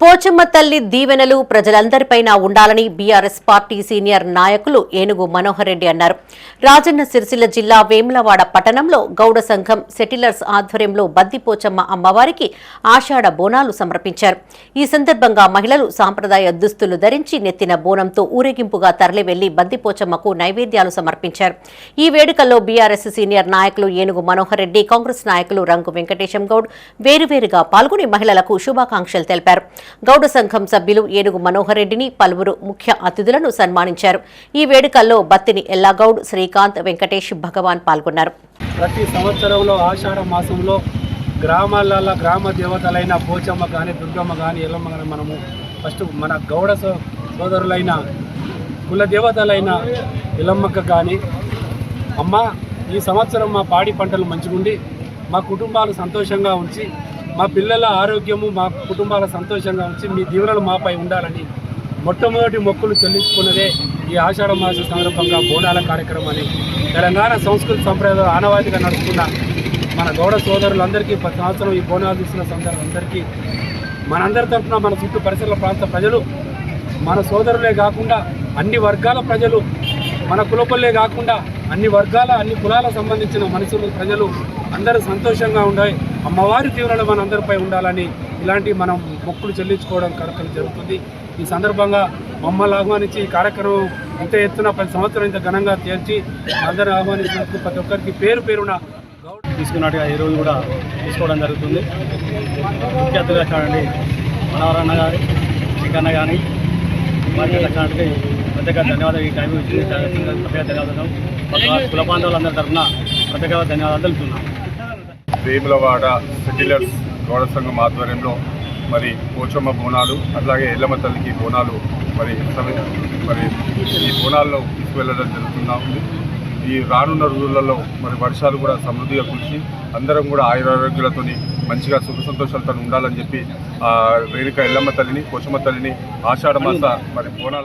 పోచమ్మ తల్లి దీవెనలు ప్రజలందరిపైన ఉండాలని బీఆర్ఎస్ పార్టీ సీనియర్ నాయకులు ఏనుగు మనోహర్ రెడ్డి అన్నారు. రాజన్న సిరిసిల్ల జిల్లా వేములవాడ పట్టణంలో గౌడ సంఘం సెటిలర్స్ ఆధ్వర్యంలో బద్దిపోచమ్మ అమ్మవారికి ఆషాఢ బోనాలు సమర్పించారు. ఈ సందర్భంగా మహిళలు సాంప్రదాయ దుస్తులు ధరించి నెత్తిన బోనంతో ఊరేగింపుగా తరలివెళ్ళి బద్ది బద్దిపోచమ్మకు నైవేద్యాలు సమర్పించారు. ఈ వేడుకల్లో బీఆర్ఎస్ సీనియర్ నాయకులు ఏనుగు మనోహర్ రెడ్డి కాంగ్రెస్ నాయకులు రంగు వెంకటేశం గౌడ్ వేరువేరుగా పాల్గొని మహిళలకు శుభాకాంక్షలు తెలిపారు. గౌడ సంఘం సభ్యులు ఏనుగు మనోహర్ రెడ్డిని పలువురు ముఖ్య అతిథులను సన్మానించారు. ఈ వేడుకల్లో బత్తిని ఎల్లాగౌడ్ శ్రీకాంత్ వెంకటేష్ భగవాన్ పాల్గొన్నారు. ప్రతి సంవత్సరంలో ఆషాఢ మాసంలో గ్రామాలలో గ్రామ దేవతలైన పోచమ్మ కానీ దుర్గమ్మ కానీ ఎల్లమ్మ కానీ మనము ఫస్ట్ మన గౌడ సో- సోదరులైన కుల దేవతలైన ఎల్లమ్మక్క కానీ అమ్మ ఈ సంవత్సరం మా పాడి పంటలు మంచిగుండి మా కుటుంబాలు సంతోషంగా ఉంచి మా పిల్లల ఆరోగ్యము మా కుటుంబాల సంతోషంగా ఉంచి మీ దీవెనలు మాపై ఉండాలని మొట్టమొదటి మొక్కులు చెల్లించుకున్నదే ఈ ఆషాఢ మాస సందర్భంగా బోనాల కార్యక్రమాన్ని. తెలంగాణ సంస్కృతి సంప్రదాయాలు ఆనవాయితీగా నడుస్తున్న మన గౌడ సోదరులందరికీ ప్రతి సంవత్సరం ఈ బోనాలు తీసిన సందర్భందరికీ మనందరి తరఫున మన చుట్టూ పరిసర ప్రాంత ప్రజలు మన సోదరులే కాకుండా అన్ని వర్గాల ప్రజలు మన కులపల్లే కాకుండా అన్ని వర్గాల అన్ని కులాలకు సంబంధించిన మనుషులు ప్రజలు అందరూ సంతోషంగా ఉండాలి. అమ్మవారి తీవ్రత మనందరిపై ఉండాలని ఇలాంటి మనం మొక్కులు చెల్లించుకోవడం కార్యక్రమం జరుగుతుంది. ఈ సందర్భంగా మమ్మల్ని ఆహ్వానించి ఈ కార్యక్రమం ఇంత ఎత్తున పది సంవత్సరం ఇంత ఘనంగా తీర్చి అందరూ ఆహ్వానించినందుకు ప్రతి ఒక్కరికి పేరు పేరున గౌరవ తీసుకున్నట్టుగా ఈరోజు కూడా తీసుకోవడం జరుగుతుంది. ముఖ్య అతిథులు చూడండి మనవరన్న కానీ శ్రీకన్న కానీ మరి వచ్చినట్టుగా ప్రత్యేక ధన్యవాదాలు. ఈ టైం ఇచ్చింది ప్రత్యేక ధన్యవాదాలు. కుల బాంధవులందరి తరఫున ప్రత్యేక ధన్యవాదాలు తెలుపుతున్నాం. వేములవాడ సెటిలర్స్ గౌడ సంఘం ఆధ్వర్యంలో మరి పోచమ్మ బోనాలు అట్లాగే ఎల్లమ్మ తల్లికి బోనాలు మరి మరి ఈ బోనాల్లో తీసుకువెళ్ళడం జరుగుతున్నా ఉంది. ఈ రానున్న రోజులలో మరి వర్షాలు కూడా సమృద్ధిగా కురిసి అందరం కూడా ఆయురారోగ్యాలతో మంచిగా సుఖ సంతోషాలతో ఉండాలని చెప్పి రేణుక ఎల్లమ్మ తల్లిని కోచమ్మ తల్లిని ఆషాఢ మాస మరి బోనాలు